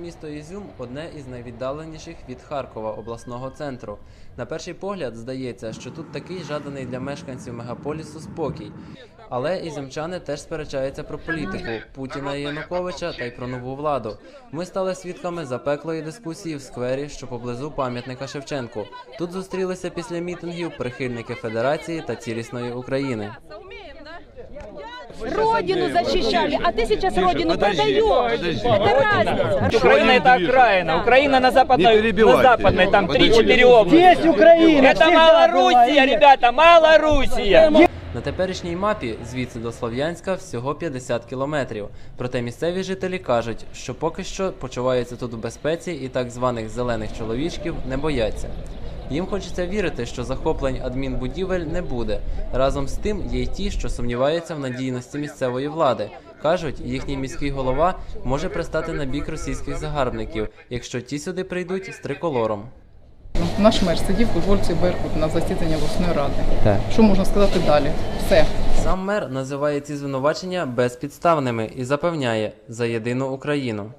Місто Ізюм одне із найвіддаленіших від Харкова обласного центру. На перший погляд здається, що тут такий жаданий для мешканців мегаполісу спокій. Але ізюмчани теж сперечаються про політику Путіна і Януковича та й про нову владу. Ми стали свідками запеклої дискусії в сквері, що поблизу пам'ятника Шевченку. Тут зустрілися після мітингів прихильники Федерації та цілісної України Родину защищали, а ты сейчас родину продаешь. Это разница. Украина это окраина. Украина на западной, на западной там 3-4 области. Есть Украина. Это Малоруссия, ребята, Малоруссия. На теперішній мапі звідси до Слов'янська всього 50 кілометрів. Проте місцеві жителі кажуть, що поки що почуваються тут у безпеці і так званих зелених чоловічків не бояться. Їм хочеться вірити, що захоплень адмінбудівель не буде. Разом з тим є й ті, що сумніваються в надійності місцевої влади. Кажуть, їхній міський голова може пристати на бік російських загарбників, якщо ті сюди прийдуть з триколором. Наш мер сидів у вольці Беркут на засіданні обласної ради. Так. Що можна сказати далі? Все. Сам мер називає ці звинувачення безпідставними і запевняє за єдину Україну.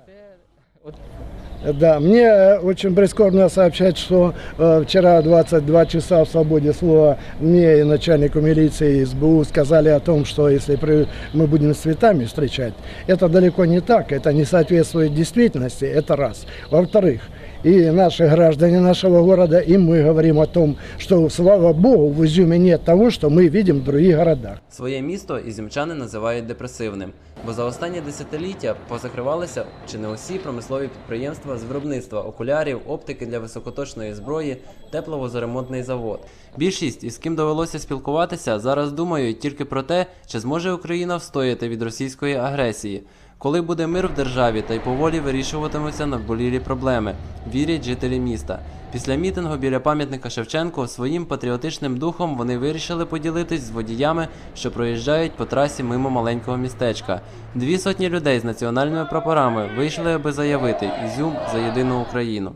Да, мне э, очень прискорбно сообщать, что э, вчера 22 часа в свободе слова мне и начальнику милиции и СБУ сказали о том, что если при- мы будем с цветами встречать, это далеко не так, это не соответствует действительности, это раз. Во-вторых, и наши граждане нашего города, и мы говорим о том, что, слава Богу, в Изюме нет того, что мы видим в других городах. Своє місто ізюмчани називають депресивним, бо за останні десятиліття позакривалися чи не усі промислові підприємства з виробництва окулярів, оптики для високоточної зброї, тепловозоремонтний завод. Більшість, із ким довелося спілкуватися, зараз думають тільки про те, чи зможе Україна встояти від російської агресії. Коли буде мир в державі та й поволі вирішуватимуться надболілі проблеми, вірять жителі міста. Після мітингу біля пам'ятника Шевченко своїм патріотичним духом вони вирішили поділитись з водіями, що проїжджають по трасі мимо маленького містечка. Дві сотні людей з національними прапорами вийшли, аби заявити Ізюм за єдину Україну.